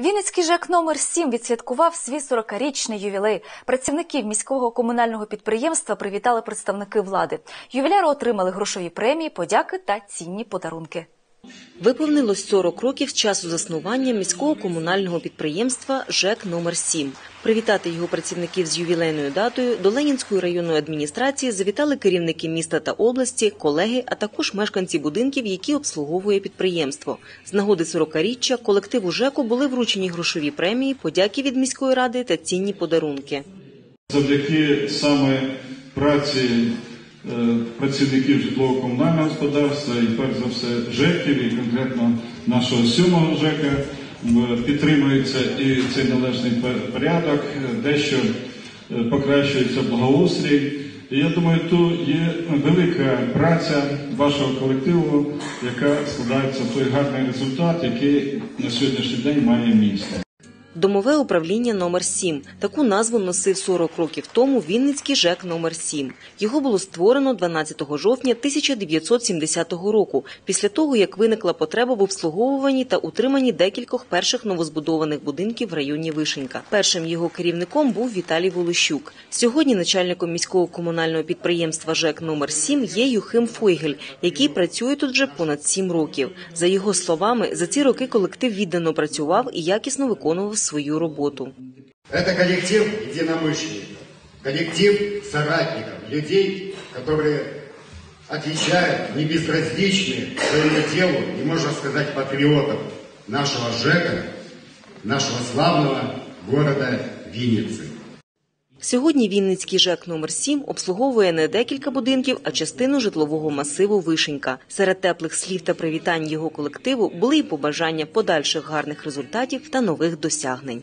Вінницький ЖЕК номер 7 відсвяткував свій 40-річний ювілей. Працівників міського комунального підприємства привітали представники влади. Ювіляри отримали грошові премії, подяки та цінні подарунки. Виповнилось 40 років з часу заснування міського комунального підприємства ЖЕК номер 7 Привітати його працівників з ювілейною датою до Ленінської районної адміністрації завітали керівники міста та області, колеги, а також мешканці будинків, які обслуговує підприємство. З нагоди 40-річчя колективу ЖЕКу були вручені грошові премії, подяки від міської ради та цінні подарунки. Завдяки саме праці працівників житлово-комунального господарства і перш за все ЖЕКів, і конкретно нашого сьомого ЖЕКа підтримується і цей належний порядок, е, дещо е, покращується благоустрій. І я думаю, тут є велика праця вашого колективу, яка складається в той гарний результат, який на сьогоднішній день має місто. Домове управління номер 7 Таку назву носив 40 років тому Вінницький ЖЕК номер 7 Його було створено 12 жовтня 1970 року, після того, як виникла потреба в обслуговуванні та утриманні декількох перших новозбудованих будинків в районі Вишенька. Першим його керівником був Віталій Волощук. Сьогодні начальником міського комунального підприємства ЖЕК номер 7 є Юхим Фойгель, який працює тут вже понад 7 років. За його словами, за ці роки колектив віддано працював і якісно виконував свою роботу. Это коллектив единомышленников, коллектив соратников, людей, которые отвечают, не безразличны своему делу и, можно сказать, патриотов нашего ЖЭКа, нашего славного города Винницы. Сьогодні Вінницький ЖЕК номер 7 обслуговує не декілька будинків, а частину житлового масиву Вишенька. Серед теплих слів та привітань його колективу були й побажання подальших гарних результатів та нових досягнень.